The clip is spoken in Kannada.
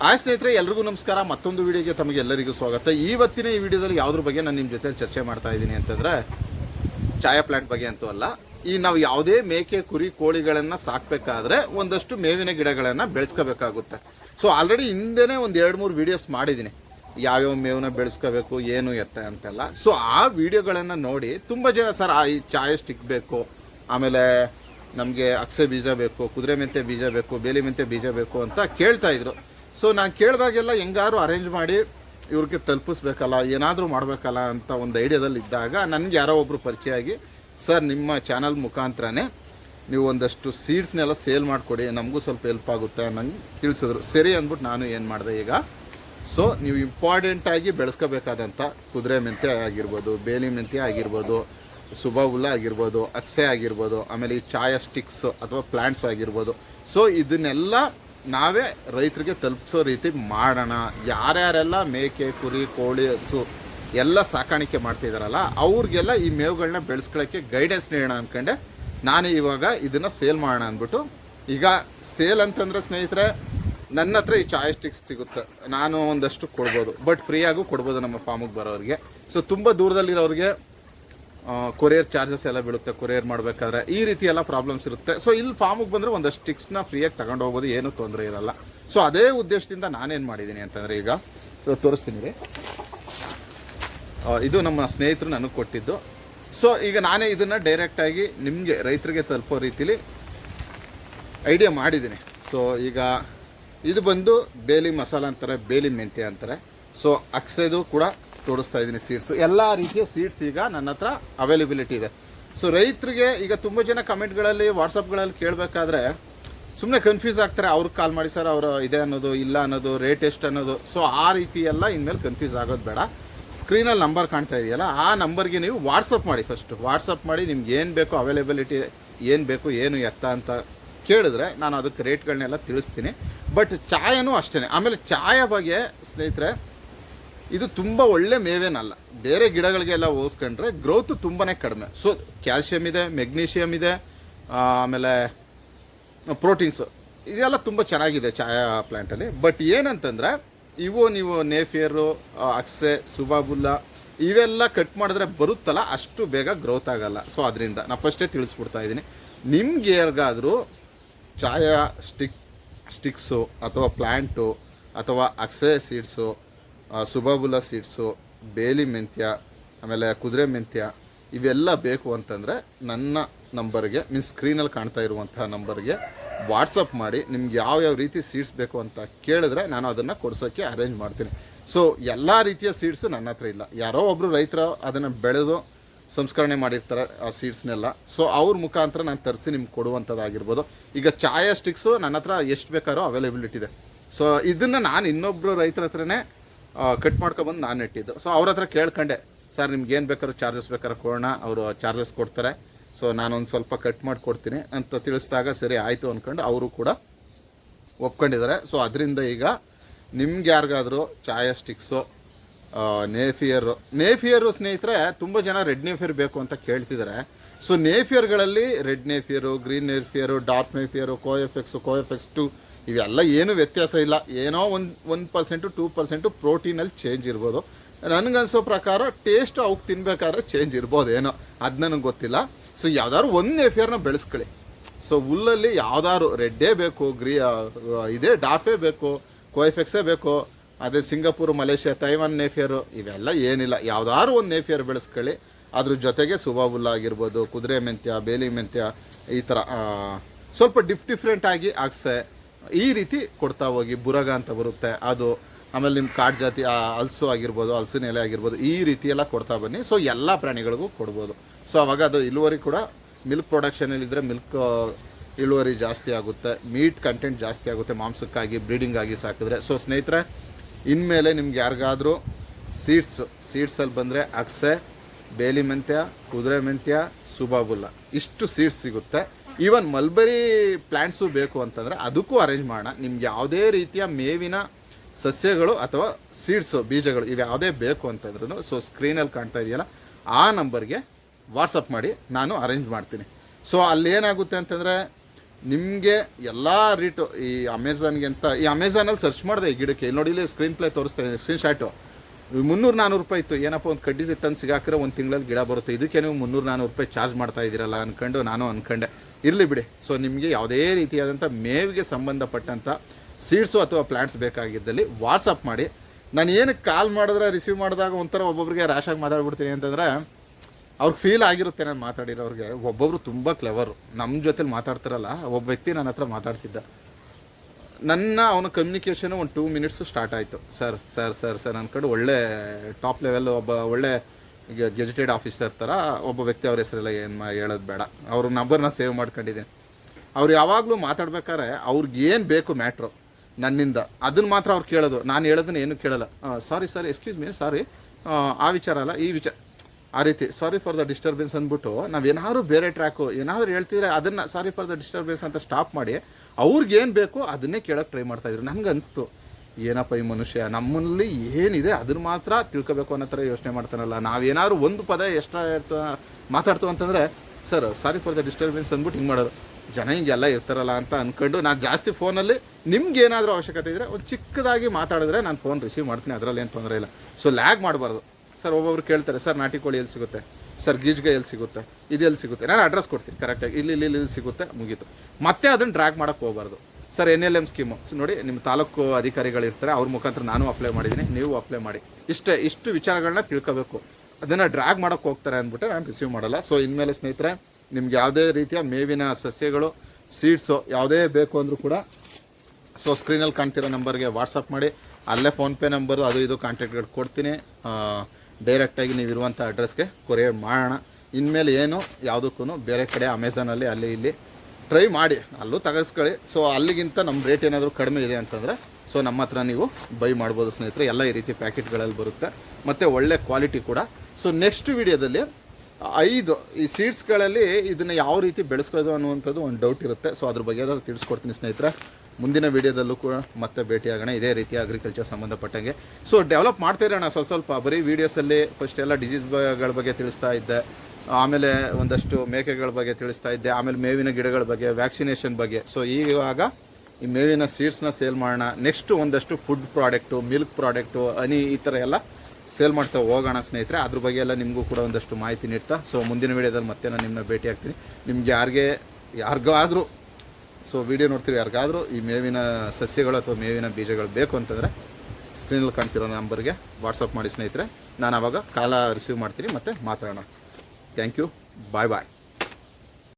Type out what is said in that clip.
ಆ ಸ್ನೇಹಿತರೆ, ಎಲ್ರಿಗೂ ನಮಸ್ಕಾರ. ಮತ್ತೊಂದು ವಿಡಿಯೋಗೆ ತಮಗೆ ಎಲ್ಲರಿಗೂ ಸ್ವಾಗತ. ಇವತ್ತಿನ ಈ ವಿಡಿಯೋದಲ್ಲಿ ಯಾವುದ್ರ ಬಗ್ಗೆ ನಾನು ನಿಮ್ಮ ಜೊತೆ ಚರ್ಚೆ ಮಾಡ್ತಾ ಇದ್ದೀನಿ ಅಂತಂದರೆ, ಚಾಯ ಪ್ಲಾಂಟ್ ಬಗ್ಗೆ ಅಂತೂ ಅಲ್ಲ. ಈ ನಾವು ಯಾವುದೇ ಮೇಕೆ, ಕುರಿ, ಕೋಳಿಗಳನ್ನು ಸಾಕಬೇಕಾದ್ರೆ ಒಂದಷ್ಟು ಮೇವಿನ ಗಿಡಗಳನ್ನು ಬೆಳೆಸ್ಕೋಬೇಕಾಗುತ್ತೆ. ಸೊ ಆಲ್ರೆಡಿ ಹಿಂದೆನೇ ಒಂದು ಎರಡು ಮೂರು ವಿಡಿಯೋಸ್ ಮಾಡಿದ್ದೀನಿ. ಯಾವ್ಯಾವ ಮೇವನ್ನ ಬೆಳೆಸ್ಕೋಬೇಕು, ಏನು ಎತ್ತ ಅಂತೆಲ್ಲ. ಸೊ ಆ ವಿಡಿಯೋಗಳನ್ನು ನೋಡಿ ತುಂಬ ಜನ, ಸರ್ ಈ ಚಾಯ ಸ್ಟಿಕ್ ಬೇಕು? ಆಮೇಲೆ ನಮಗೆ ಅಕ್ಸೆ ಬೀಜ ಬೇಕು, ಕುದುರೆ ಮೆಂತೆ ಬೀಜ ಬೇಕು, ಬೇಲಿ ಮೆಂತೆ ಬೀಜ ಬೇಕು ಅಂತ ಕೇಳ್ತಾ ಇದ್ರು. ಸೊ ನಾನು ಕೇಳಿದಾಗೆಲ್ಲ ಹೆಂಗಾರು ಅರೇಂಜ್ ಮಾಡಿ ಇವ್ರಿಗೆ ತಲುಪಿಸ್ಬೇಕಲ್ಲ, ಏನಾದರೂ ಮಾಡಬೇಕಲ್ಲ ಅಂತ ಒಂದು ಐಡಿಯಾದಲ್ಲಿ ಇದ್ದಾಗ ನನಗೆ ಯಾರೋ ಒಬ್ಬರು ಪರಿಚಯ ಆಗಿ, ಸರ್, ನಿಮ್ಮ ಚಾನಲ್ ಮುಖಾಂತರನೇ ನೀವು ಒಂದಷ್ಟು ಸೀಡ್ಸ್ನೆಲ್ಲ ಸೇಲ್ ಮಾಡಿಕೊಡಿ, ನಮಗೂ ಸ್ವಲ್ಪ ಹೆಲ್ಪ್ ಆಗುತ್ತೆ ನಂಗೆ ತಿಳಿಸಿದ್ರು. ಸರಿ ಅಂದ್ಬಿಟ್ಟು ನಾನು ಏನು ಮಾಡಿದೆ ಈಗ ಸೊ ನೀವು ಇಂಪಾರ್ಟೆಂಟಾಗಿ ಬೆಳೆಸ್ಕೋಬೇಕಾದಂಥ ಕುದುರೆ ಮೆಂತೆ ಆಗಿರ್ಬೋದು, ಬೇಲಿ ಮೆಂತೆ ಆಗಿರ್ಬೋದು ಸುಬಾವುಲ್ಲ ಆಗಿರ್ಬೋದು, ಅಕ್ಸೆ ಆಗಿರ್ಬೋದು, ಆಮೇಲೆ ಈ ಚಾಯ ಸ್ಟಿಕ್ಸ್ ಅಥವಾ ಪ್ಲ್ಯಾಂಟ್ಸ್ ಆಗಿರ್ಬೋದು. ಸೊ ಇದನ್ನೆಲ್ಲ ನಾವೇ ರೈತರಿಗೆ ತಲುಪಿಸೋ ರೀತಿ ಮಾಡೋಣ. ಯಾರ್ಯಾರೆಲ್ಲ ಮೇಕೆ, ಕುರಿ, ಕೋಳಿ, ಹಸು ಎಲ್ಲ ಸಾಕಾಣಿಕೆ ಮಾಡ್ತಿದ್ದಾರಲ್ಲ ಅವ್ರಿಗೆಲ್ಲ ಈ ಮೇವುಗಳನ್ನ ಬೆಳೆಸ್ಕೊಳ್ಳೋಕ್ಕೆ ಗೈಡೆನ್ಸ್ ನೀಡೋಣ ಅಂದ್ಕೊಂಡೆ ನಾನು ಇವಾಗ ಇದನ್ನು ಸೇಲ್ ಮಾಡೋಣ ಅಂದ್ಬಿಟ್ಟು, ಈಗ ಸೇಲ್ ಅಂತಂದರೆ ಸ್ನೇಹಿತರೆ, ನನ್ನ ಹತ್ರ ಈ ಚಾಯ್ ಸ್ಟಿಕ್ಸ್ ಸಿಗುತ್ತೆ. ನಾನು ಒಂದಷ್ಟು ಕೊಡ್ಬೋದು ಬಟ್ ಫ್ರೀಯಾಗೂ ಕೊಡ್ಬೋದು ನಮ್ಮ ಫಾರ್ಮಿಗೆ ಬರೋರಿಗೆ. ಸೊ ತುಂಬ ದೂರದಲ್ಲಿರೋರಿಗೆ ಕೊರಿಯರ್ ಚಾರ್ಜಸ್ ಎಲ್ಲ ಬೀಳುತ್ತೆ ಕೊರಿಯರ್ ಮಾಡಬೇಕಾದ್ರೆ ಈ ರೀತಿ ಎಲ್ಲ ಪ್ರಾಬ್ಲಮ್ಸ್ ಇರುತ್ತೆ. ಸೊ ಇಲ್ಲಿ ಫಾರ್ಮಿಗೆ ಬಂದರೆ ಒಂದಷ್ಟು ಸ್ಟಿಕ್ಸ್ನ ಫ್ರೀಯಾಗಿ ತಗೊಂಡು ಹೋಗ್ಬೋದು, ಏನೂ ತೊಂದರೆ ಇರಲ್ಲ. ಸೊ ಅದೇ ಉದ್ದೇಶದಿಂದ ನಾನೇನು ಮಾಡಿದ್ದೀನಿ ಅಂತಂದರೆ ಈಗ ತೋರಿಸ್ತೀನಿ ರೀ. ಇದು ನಮ್ಮ ಸ್ನೇಹಿತರು ನನಗೆ ಕೊಟ್ಟಿದ್ದು. ಸೊ ಈಗ ನಾನೇ ಇದನ್ನು ಡೈರೆಕ್ಟಾಗಿ ನಿಮಗೆ ರೈತರಿಗೆ ತಲುಪೋ ರೀತಿಲಿ ಐಡಿಯಾ ಮಾಡಿದ್ದೀನಿ. ಸೊ ಈಗ ಇದು ಬಂದು ಬೇಲಿ ಮಸಾಲ ಅಂತಾರೆ, ಬೇಲಿ ಮೆಂತ್ಯ ಅಂತಾರೆ. ಸೊ ಅಕ್ಸೆದು ಕೂಡ ತೋರಿಸ್ತಾ ಇದ್ದೀನಿ ಸೀಡ್ಸ್ ಎಲ್ಲ ರೀತಿಯ ಸೀಡ್ಸ್ ಈಗ ನನ್ನ ಹತ್ರ ಅವೈಲಬಿಲಿಟಿ ಇದೆ. ಸೊ ರೈತರಿಗೆ ಈಗ ತುಂಬ ಜನ ಕಮೆಂಟ್ಗಳಲ್ಲಿ ವಾಟ್ಸಪ್ಗಳಲ್ಲಿ ಕೇಳಬೇಕಾದ್ರೆ ಸುಮ್ಮನೆ ಕನ್ಫ್ಯೂಸ್ ಆಗ್ತಾರೆ, ಅವ್ರಿಗೆ ಕಾಲ್ ಮಾಡಿ ಸರ್ ಅವರು ಇದೆ ಅನ್ನೋದು, ಇಲ್ಲ ಅನ್ನೋದು ರೇಟ್ ಎಷ್ಟು ಅನ್ನೋದು. ಸೊ ಆ ರೀತಿ ಎಲ್ಲ ಇನ್ಮೇಲೆ ಕನ್ಫ್ಯೂಸ್ ಆಗೋದು ಬೇಡ. ಸ್ಕ್ರೀನಲ್ಲಿ ನಂಬರ್ ಕಾಣ್ತಾ ಇದೆಯಲ್ಲ, ಆ ನಂಬರ್ಗೆ ನೀವು ವಾಟ್ಸಪ್ ಮಾಡಿ ಫಸ್ಟ್ ವಾಟ್ಸಪ್ ಮಾಡಿ ನಿಮ್ಗೆ ಏನು ಬೇಕು ಅವೈಲೇಬಿಲಿಟಿ ಏನು ಬೇಕು ಏನು ಎತ್ತ ಅಂತ ಕೇಳಿದ್ರೆ ನಾನು ಅದಕ್ಕೆ ರೇಟ್ಗಳನ್ನೆಲ್ಲ ತಿಳಿಸ್ತೀನಿ. ಬಟ್ ಚಾಯನೂ ಅಷ್ಟೇ ಆಮೇಲೆ ಚಾಯ ಬಗ್ಗೆ ಸ್ನೇಹಿತರೆ ಇದು ತುಂಬ ಒಳ್ಳೆ ಮೇವೇನಲ್ಲ. ಬೇರೆ ಗಿಡಗಳಿಗೆಲ್ಲ ಹೋಲಿಸ್ಕೊಂಡ್ರೆ ಗ್ರೋತ್ ತುಂಬಾ ಕಡಿಮೆ. ಸೊ ಕ್ಯಾಲ್ಶಿಯಮ್ ಇದೆ ಮೆಗ್ನೀಷಿಯಮ್ ಇದೆ ಆಮೇಲೆ ಪ್ರೋಟೀನ್ಸು ಇದೆಲ್ಲ ತುಂಬ ಚೆನ್ನಾಗಿದೆ ಚಾಯ ಪ್ಲ್ಯಾಂಟಲ್ಲಿ ಬಟ್ ಏನಂತಂದರೆ, ಇವು ನೀವು ನೇಫಿಯರು ಅಕ್ಸೆ, ಸುಬಾಬುಲ್ಲ, ಇವೆಲ್ಲ ಕಟ್ ಮಾಡಿದ್ರೆ ಬರುತ್ತಲ್ಲ, ಅಷ್ಟು ಬೇಗ ಗ್ರೋತ್ ಆಗಲ್ಲ. ಸೊ ಅದರಿಂದ ನಾನು ಫಸ್ಟೇ ತಿಳಿಸ್ಬಿಡ್ತಾ ಇದ್ದೀನಿ. ನಿಮ್ಗೆ ಯಾರಿಗಾದರೂ ಚಾಯ ಸ್ಟಿಕ್ ಸ್ಟಿಕ್ಸು ಅಥವಾ ಪ್ಲ್ಯಾಂಟು ಅಥವಾ ಅಕ್ಸೆ ಸೀಡ್ಸು ಸುಬಾಬುಲ ಸೀಡ್ಸು, ಬೇಲಿ ಮೆಂತ್ಯ, ಆಮೇಲೆ ಕುದುರೆ ಮೆಂತ್ಯ, ಇವೆಲ್ಲ ಬೇಕು ಅಂತಂದರೆ ನನ್ನ ನಂಬರ್ಗೆ ಮೀನ್ಸ್ ಸ್ಕ್ರೀನಲ್ಲಿ ಕಾಣ್ತಾ ಇರುವಂತಹ ನಂಬರ್ಗೆ ವಾಟ್ಸಪ್ ಮಾಡಿ, ನಿಮ್ಗೆ ಯಾವ್ಯಾವ ರೀತಿ ಸೀಡ್ಸ್ ಬೇಕು ಅಂತ ಕೇಳಿದ್ರೆ ನಾನು ಅದನ್ನು ಕೊಡ್ಸೋಕ್ಕೆ ಅರೇಂಜ್ ಮಾಡ್ತೀನಿ. ಸೊ ಎಲ್ಲ ರೀತಿಯ ಸೀಡ್ಸು ನನ್ನ ಹತ್ರ ಇಲ್ಲ. ಯಾರೋ ಒಬ್ಬರು ರೈತರು ಅದನ್ನು ಬೆಳೆದು ಸಂಸ್ಕರಣೆ ಮಾಡಿರ್ತಾರೆ ಆ ಸೀಡ್ಸ್ನೆಲ್ಲ ಸೊ ಅವ್ರ ಮುಖಾಂತರ ನಾನು ತರಿಸಿ ನಿಮ್ಗೆ ಕೊಡುವಂಥದ್ದಾಗಿರ್ಬೋದು. ಈಗ ಚಾಯ ಸ್ಟಿಕ್ಸು ನನ್ನ ಹತ್ರ ಎಷ್ಟು ಬೇಕಾದ್ರೂ ಅವೈಲೇಬಿಲಿಟಿ ಇದೆ. ಸೊ ಇದನ್ನು ನಾನು ಇನ್ನೊಬ್ಬರು ರೈತರ ಹತ್ರನೇ ಕಟ್ ಮಾಡ್ಕೊಬಂದು ನಾನು ಇಟ್ಟಿದ್ದು. ಸೊ ಅವ್ರ ಹತ್ರ ಕೇಳ್ಕೊಂಡೆ, ಸರ್, ನಿಮ್ಗೆ ಏನು ಬೇಕಾದ್ರೂ ಚಾರ್ಜಸ್ ಬೇಕಾದ್ರೆ ಕೊಡೋಣ, ಅವರು ಚಾರ್ಜಸ್ ಕೊಡ್ತಾರೆ. ಸೊ ನಾನೊಂದು ಸ್ವಲ್ಪ ಕಟ್ ಮಾಡಿ ಕೊಡ್ತೀನಿ, ಅಂತ ತಿಳಿಸಿದಾಗ ಸರಿ ಆಯಿತು ಅಂದ್ಕೊಂಡು ಅವರು ಕೂಡ ಒಪ್ಕೊಂಡಿದ್ದಾರೆ. ಸೊ ಅದರಿಂದ ಈಗ ನಿಮ್ಗೆ ಯಾರಿಗಾದರೂ ಚಾಯ ಸ್ಟಿಕ್ಸು ನೇಫಿಯರು ನೇಫಿಯರು ಸ್ನೇಹಿತರೆ, ತುಂಬ ಜನ ರೆಡ್ ನೇಫಿಯರ್ ಬೇಕು ಅಂತ ಕೇಳ್ತಿದ್ದಾರೆ. So ನೇಫಿಯರ್ಗಳಲ್ಲಿ red Napier green Napier dark Napier CO F X CO F X two ಇವೆಲ್ಲ ಏನು ವ್ಯತ್ಯಾಸ ಇಲ್ಲ. ಏನೋ ಒಂದು ಒಂದು ಪರ್ಸೆಂಟು ಟೂ ಪರ್ಸೆಂಟು ಪ್ರೋಟೀನಲ್ಲಿ ಚೇಂಜ್ ಇರ್ಬೋದು. ನನಗನ್ಸೋ ಪ್ರಕಾರ ಟೇಸ್ಟ್ ಅವಕ್ಕೆ ತಿನ್ಬೇಕಾದ್ರೆ ಚೇಂಜ್ ಇರ್ಬೋದು ಏನೋ ಅದು ನನಗೆ ಗೊತ್ತಿಲ್ಲ. ಸೊ ಯಾವ್ದಾದ್ರು ಒಂದು ನೇಫಿಯರ್ನ ಬೆಳೆಸ್ಕೊಳ್ಳಿ. ಸೊ ಹುಲ್ಲಲ್ಲಿ ಯಾವ್ದಾದ್ರು ರೆಡ್ಡೇ ಬೇಕು, ಗ್ರೀ ಇದೇ ಡಾಫೇ ಬೇಕು, ಕೋಎಫೆಕ್ಸೇ ಬೇಕು, ಅದೇ ಸಿಂಗಾಪುರ್, ಮಲೇಷ್ಯಾ, ತೈವಾನ್ ನೇಫಿಯರು ಇವೆಲ್ಲ ಏನಿಲ್ಲ. ಯಾವ್ದಾದ್ರು ಒಂದು ನೇಫಿಯರ್ ಬೆಳೆಸ್ಕೊಳ್ಳಿ. ಅದ್ರ ಜೊತೆಗೆ ಸುಬಾಬುಲ್ಲ ಆಗಿರ್ಬೋದು, ಕುದುರೆ ಮೆಂತ್ಯ, ಬೇಲಿ ಮೆಂತ್ಯ, ಈ ಥರ ಸ್ವಲ್ಪ ಡಿಫ್ ಡಿಫ್ರೆಂಟಾಗಿ ಅಕ್ಸೆ ಈ ರೀತಿ ಕೊಡ್ತಾ ಹೋಗಿ ಬುರಗ ಅಂತ ಬರುತ್ತೆ. ಅದು ಆಮೇಲೆ ನಿಮ್ಮ ಕಾಡು ಜಾತಿ ಆ, ಹಲ್ಸು ಆಗಿರ್ಬೋದು ಹಲಸಿನ ಎಲೆ ಆಗಿರ್ಬೋದು ಈ ರೀತಿ ಎಲ್ಲ ಕೊಡ್ತಾ ಬನ್ನಿ. ಸೊ ಎಲ್ಲ ಪ್ರಾಣಿಗಳಿಗೂ ಕೊಡ್ಬೋದು. ಸೊ ಅವಾಗ ಅದು ಇಳುವರಿ ಕೂಡ ಮಿಲ್ಕ್ ಪ್ರೊಡಕ್ಷನಲ್ಲಿದ್ದರೆ ಮಿಲ್ಕ್ ಇಳುವರಿ ಜಾಸ್ತಿ ಆಗುತ್ತೆ. ಮೀಟ್ ಕಂಟೆಂಟ್ ಜಾಸ್ತಿ ಆಗುತ್ತೆ. ಮಾಂಸಕ್ಕಾಗಿ ಬ್ರೀಡಿಂಗ್ ಆಗಿ ಸಾಕಿದ್ರೆ. ಸೊ ಸ್ನೇಹಿತರೆ ಇನ್ಮೇಲೆ ನಿಮ್ಗೆ ಯಾರಿಗಾದರೂ ಸೀಡ್ಸು ಸೀಡ್ಸಲ್ಲಿ ಬಂದರೆ ಅಕ್ಸೆ ಬೇಲಿ ಮೆಂತ್ಯ ಕುದುರೆ ಮೆಂತ್ಯ ಸುಬಾಬುಲ್ಲ. ಇಷ್ಟು ಸೀಡ್ಸ್ ಸಿಗುತ್ತೆ. ಈವನ್ ಮಲ್ಬರಿ ಪ್ಲ್ಯಾಂಟ್ಸು ಬೇಕು ಅಂತಂದರೆ ಅದಕ್ಕೂ ಅರೇಂಜ್ ಮಾಡೋಣ. ನಿಮ್ಗೆ ಯಾವುದೇ ರೀತಿಯ ಮೇವಿನ ಸಸ್ಯಗಳು ಅಥವಾ ಸೀಡ್ಸು ಬೀಜಗಳು ಇವು ಯಾವುದೇ ಬೇಕು ಅಂತಂದ್ರೂ ಸೊ ಸ್ಕ್ರೀನಲ್ಲಿ ಕಾಣ್ತಾ ಇದೆಯಲ್ಲ, ಆ ನಂಬರ್ಗೆ ವಾಟ್ಸಪ್ ಮಾಡಿ ನಾನು ಅರೇಂಜ್ ಮಾಡ್ತೀನಿ. ಸೊ ಅಲ್ಲಿ ಏನಾಗುತ್ತೆ ಅಂತಂದರೆ ನಿಮಗೆ ಎಲ್ಲ ರೇಟು, ಈ ಅಮೆಝಾನ್ಗೆ ಅಂತ, ಈ ಅಮೆಝಾನಲ್ಲಿ ಸರ್ಚ್ ಮಾಡಿದೆ ಈ ಗಿಡಕ್ಕೆ. ಇಲ್ಲಿ ನೋಡಿ ಸ್ಕ್ರೀನ್ ಪ್ಲೇ ತೋರಿಸ್ತಾ ಸ್ಕ್ರೀನ್ ಶಾಟು ಮುನ್ನೂರು ನಾನ್ನೂರು ರೂಪಾಯಿ ಇತ್ತು. ಏನಪ್ಪ, ಒಂದು ಕಡ್ಡಿ ತಂದು ಸಿಗಾಕಿರೋ ಒಂದು ತಿಂಗಳಲ್ಲಿ ಗಿಡ ಬರುತ್ತೆ. ಇದಕ್ಕೆ ನೀವು ಮುನ್ನೂರು ನಾನ್ನೂರು ರೂಪಾಯಿ ಚಾರ್ಜ್ ಮಾಡ್ತಾ ಇದ್ದೀರಲ್ಲ ಅಂದ್ಕೊಂಡು ನಾನು ಅನ್ಕೊಂಡೆ. ಇರಲಿ ಬಿಡಿ. ಸೊ ನಿಮಗೆ ಯಾವುದೇ ರೀತಿಯಾದಂಥ ಮೇವಿಗೆ ಸಂಬಂಧಪಟ್ಟಂಥ ಸೀಡ್ಸು ಅಥವಾ ಪ್ಲ್ಯಾಂಟ್ಸ್ ಬೇಕಾಗಿದ್ದಲ್ಲಿ ವಾಟ್ಸಪ್ ಮಾಡಿ. ನಾನು ಏನಕ್ಕೆ ಕಾಲ್ ಮಾಡಿದ್ರೆ ರಿಸೀವ್ ಮಾಡಿದಾಗ ಒಂಥರ ಒಬ್ಬೊಬ್ರಿಗೆ ರ್ಯಾಶಾಗಿ ಮಾತಾಡ್ಬಿಡ್ತೀನಿ ಅಂತಂದರೆ, ಅವ್ರಿಗೆ ಫೀಲ್ ಆಗಿರುತ್ತೆ ನಾನು ಮಾತಾಡಿರೋರಿಗೆ. ಒಬ್ಬೊಬ್ರು ತುಂಬ ಕ್ಲೆವರು ನಮ್ಮ ಜೊತೆಲಿ ಮಾತಾಡ್ತಾರಲ್ಲ, ಒಬ್ಬ ವ್ಯಕ್ತಿ ನನ್ನ ಹತ್ರ ಮಾತಾಡ್ತಿದ್ದ. ನನ್ನ ಅವನ ಕಮ್ಯುನಿಕೇಷನು ಒಂದು ಟೂ ಮಿನಿಟ್ಸು ಸ್ಟಾರ್ಟ್ ಆಯಿತು. ಸರ್ ಸರ್ ಸರ್ ಸರ್ ಅಂದ್ಕೊಂಡು ಒಳ್ಳೆ ಟಾಪ್ ಲೆವೆಲ್ ಒಬ್ಬ ಒಳ್ಳೆ ಈಗ ಗೆಜೆಟೆಡ್ ಆಫೀಸರ್ ಥರ ಒಬ್ಬ ವ್ಯಕ್ತಿ ಅವ್ರ ಹೆಸರೆಲ್ಲ ಏನು ಹೇಳೋದು ಬೇಡ. ಅವ್ರ ನಂಬರ್ನ ಸೇವ್ ಮಾಡ್ಕೊಂಡಿದ್ದೀನಿ. ಅವ್ರು ಯಾವಾಗಲೂ ಮಾತಾಡ್ಬೇಕಾದ್ರೆ ಅವ್ರಿಗೆ ಏನು ಬೇಕು ಮ್ಯಾಟ್ರು ನನ್ನಿಂದ. ಅದನ್ನು ಮಾತ್ರ ಅವ್ರು ಕೇಳೋದು. ನಾನು ಹೇಳೋದನ್ನ ಏನು ಕೇಳಲ್ಲ. ಸಾರಿ ಸಾರಿ ಎಕ್ಸ್ಕ್ಯೂಸ್ ಮೀ ಸಾರಿ ಆ ವಿಚಾರ ಅಲ್ಲ, ಈ ವಿಚಾರ. ಆ ರೀತಿ ಸಾರಿ ಫಾರ್ ದ ಡಿಸ್ಟರ್ಬೆನ್ಸ್ ಅಂದ್ಬಿಟ್ಟು ನಾವು ಏನಾದರೂ ಬೇರೆ ಟ್ರ್ಯಾಕು ಏನಾದರೂ ಹೇಳ್ತಿದ್ರೆ ಅದನ್ನು ಸಾರಿ ಫಾರ್ ದ ಡಿಸ್ಟರ್ಬೆನ್ಸ್ ಅಂತ ಸ್ಟಾಪ್ ಮಾಡಿ ಅವ್ರಿಗೇನು ಬೇಕು ಅದನ್ನೇ ಕೇಳೋಕ್ಕೆ ಟ್ರೈ ಮಾಡ್ತಾಯಿದ್ರು ನನಗೆ ಅನಿಸ್ತು. ಏನಪ್ಪ ಈ ಮನುಷ್ಯ? ನಮ್ಮಲ್ಲಿ ಏನಿದೆ ಅದನ್ನು ಮಾತ್ರ ತಿಳ್ಕೊಬೇಕು ಅನ್ನೋ ಥರ ಯೋಚನೆ ಮಾಡ್ತಾನಲ್ಲ. ನಾವೇನಾದ್ರು ಒಂದು ಪದ ಎಕ್ಸ್ಟ್ರಾ ಮಾತಾಡ್ತು ಅಂತಂದರೆ sir sorry for the disturbance ಅಂದ್ಬಿಟ್ಟು ಹಿಂಗೆ ಮಾಡೋದು. ಜನ ಹಿಂಗೆಲ್ಲ ಇರ್ತಾರಲ್ಲ ಅಂತ ಅಂದ್ಕೊಂಡು ನಾನು ಜಾಸ್ತಿ ಫೋನಲ್ಲಿ ನಿಮ್ಗೆ ಏನಾದರೂ ಅವಶ್ಯಕತೆ ಇದ್ದರೆ ಒಂದು ಚಿಕ್ಕದಾಗಿ ಮಾತಾಡಿದ್ರೆ ನಾನು ಫೋನ್ ರಿಸೀವ್ ಮಾಡ್ತೀನಿ ಅದರಲ್ಲಿ ಏನು ತೊಂದರೆ ಇಲ್ಲ. ಸೊ ಲ್ಯಾಗ್ ಮಾಡಬಾರ್ದು. ಸರ್, ಒಬ್ಬೊಬ್ರು ಕೇಳ್ತಾರೆ, ಸರ್, ನಾಟಿ ಕೋಳಿ ಎಲ್ಲಿ ಸಿಗುತ್ತೆ? ಸರ್, ಗೀಜ್ಗೆ ಎಲ್ಲಿ ಸಿಗುತ್ತೆ? ಇದು ಸಿಗುತ್ತೆ? ನಾನು ಅಡ್ರೆಸ್ ಕೊಡ್ತೀನಿ ಕರೆಕ್ಟಾಗಿ. ಇಲ್ಲಿ ಇಲ್ಲಿ ಇಲ್ಲಿ ಸಿಗುತ್ತೆ, ಮುಗೀತು. ಮತ್ತೆ ಅದನ್ನು ಡ್ರ್ಯಾಗ್ ಮಾಡೋಕ್ಕೆ ಹೋಗಬಾರ್ದು. Sir, N L M scheme. ನೋಡಿ, ನಿಮ್ಮ ತಾಲೂಕು ಅಧಿಕಾರಿಗಳಿರ್ತಾರೆ ಅವ್ರ ಮುಖಾಂತರ ನಾನು ಅಪ್ಲೈ ಮಾಡಿದ್ದೀನಿ, ನೀವು ಅಪ್ಲೈ ಮಾಡಿ. ಇಷ್ಟೇ, ಇಷ್ಟು ವಿಚಾರಗಳನ್ನ ತಿಳ್ಕೋಬೇಕು. ಅದನ್ನು ಡ್ರ್ಯಾಗ್ ಮಾಡೋಕ್ಕೆ ಹೋಗ್ತಾರೆ ಅಂದ್ಬಿಟ್ಟು ನಾನು ರಿಸೀವ್ ಮಾಡಲ್ಲ. ಸೊ ಇನ್ಮೇಲೆ ಸ್ನೇಹಿತರೆ, ನಿಮ್ಗೆ ಯಾವುದೇ ರೀತಿಯ ಮೇವಿನ ಸಸ್ಯಗಳು ಸೀಡ್ಸು ಯಾವುದೇ ಬೇಕು ಅಂದರೂ ಕೂಡ, ಸೊ ಸ್ಕ್ರೀನಲ್ಲಿ ಕಾಣ್ತಿರೋ ನಂಬರ್ಗೆ ವಾಟ್ಸಪ್ ಮಾಡಿ. ಅಲ್ಲೇ ಫೋನ್ಪೇ ನಂಬರ್ ಅದು ಇದು ಕಾಂಟ್ಯಾಕ್ಟ್ಗಳು ಕೊಡ್ತೀನಿ. ಡೈರೆಕ್ಟಾಗಿ ನೀವು ಇರುವಂಥ ಅಡ್ರೆಸ್ಗೆ ಕೊರಿಯರ್ ಮಾಡೋಣ. ಇನ್ಮೇಲೆ ಏನು ಯಾವುದಕ್ಕೂ ಬೇರೆ ಕಡೆ ಅಮೆಝಾನಲ್ಲಿ ಅಲ್ಲಿ, ಇಲ್ಲಿ ಟ್ರೈ ಮಾಡಿ, ಅಲ್ಲೂ ತಗಸ್ಕೊಳ್ಳಿ. ಸೊ ಅಲ್ಲಿಗಿಂತ ನಮ್ಮ ರೇಟ್ ಏನಾದರೂ ಕಡಿಮೆ ಇದೆ ಅಂತಂದರೆ ಸೊ ನಮ್ಮ ಹತ್ರ ನೀವು ಬೈ ಮಾಡ್ಬೋದು ಸ್ನೇಹಿತರೆ. ಎಲ್ಲ ಈ ರೀತಿ ಪ್ಯಾಕೆಟ್ಗಳಲ್ಲಿ ಬರುತ್ತೆ. ಮತ್ತು ಒಳ್ಳೆ ಕ್ವಾಲಿಟಿ ಕೂಡ. ಸೊ ನೆಕ್ಸ್ಟ್ ವಿಡಿಯೋದಲ್ಲಿ ಐದು, ಈ ಸೀಡ್ಸ್ಗಳಲ್ಲಿ ಇದನ್ನು ಯಾವ ರೀತಿ ಬೆಳೆಸ್ಕೋದು ಅನ್ನುವಂಥದ್ದು ಒಂದು ಡೌಟ್ ಇರುತ್ತೆ. ಸೊ ಅದ್ರ ಬಗ್ಗೆ ಏನಾದ್ರು ತಿಳಿಸ್ಕೊಡ್ತೀನಿ ಸ್ನೇಹಿತರೆ. ಮುಂದಿನ ವಿಡಿಯೋದಲ್ಲೂ ಕೂಡ ಮತ್ತೆ ಭೇಟಿಯಾಗೋಣ. ಇದೇ ರೀತಿ ಅಗ್ರಿಕಲ್ಚರ್ ಸಂಬಂಧಪಟ್ಟಂಗೆ. ಸೊ ಡೆವಲಪ್ ಮಾಡ್ತಾ ಇರೋಣ. ಸ್ವಲ್ಪ ಸ್ವಲ್ಪ ಬರೀ ವೀಡಿಯೋಸಲ್ಲಿ ಫಸ್ಟ್ ಎಲ್ಲ ಡಿಸೀಸ್ಗಳ ಬಗ್ಗೆ ತಿಳಿಸ್ತಾ ಇದ್ದೆ. ಆಮೇಲೆ ಒಂದಷ್ಟು ಮೇಕೆಗಳ ಬಗ್ಗೆ ತಿಳಿಸ್ತಾ ಇದ್ದೆ. ಆಮೇಲೆ ಮೇವಿನ ಗಿಡಗಳ ಬಗ್ಗೆ, ವ್ಯಾಕ್ಸಿನೇಷನ್ ಬಗ್ಗೆ. ಸೊ ಈವಾಗ ಈ ಮೇವಿನ ಸೀಡ್ಸ್ನ ಸೇಲ್ ಮಾಡೋಣ. ನೆಕ್ಸ್ಟ್ ಒಂದಷ್ಟು food product milk product honey ಈ ಥರ ಎಲ್ಲ ಸೇಲ್ ಮಾಡ್ತಾ ಹೋಗೋಣ ಸ್ನೇಹಿತರೆ. ಅದ್ರ ಬಗ್ಗೆ ಎಲ್ಲ ನಿಮಗೂ ಕೂಡ ಒಂದಷ್ಟು ಮಾಹಿತಿ ನೀಡ್ತಾ. ಸೊ ಮುಂದಿನ ವೀಡಿಯೋದಲ್ಲಿ ಮತ್ತೆ ನಾನು ನಿಮ್ಮನ್ನ ಭೇಟಿ ಆಗ್ತೀನಿ. ನಿಮ್ಗೆ ಯಾರಿಗೆ, ಯಾರಿಗಾದರೂ ಸೊ ವಿಡಿಯೋ ನೋಡ್ತೀವಿ ಯಾರಿಗಾದರೂ ಈ ಮೇವಿನ ಸಸ್ಯಗಳು ಅಥವಾ ಮೇವಿನ ಬೀಜಗಳು ಬೇಕು ಅಂತಂದರೆ ಸ್ಕ್ರೀನಲ್ಲಿ ಕಾಣ್ತಿರೋ ನಂಬರ್ಗೆ ವಾಟ್ಸಪ್ ಮಾಡಿ ಸ್ನೇಹಿತರೆ. ನಾನು ಆವಾಗ ಕಾಲ ರಿಸೀವ್ ಮಾಡ್ತೀನಿ ಮತ್ತು ಮಾತಾಡೋಣ. Thank you. Bye bye.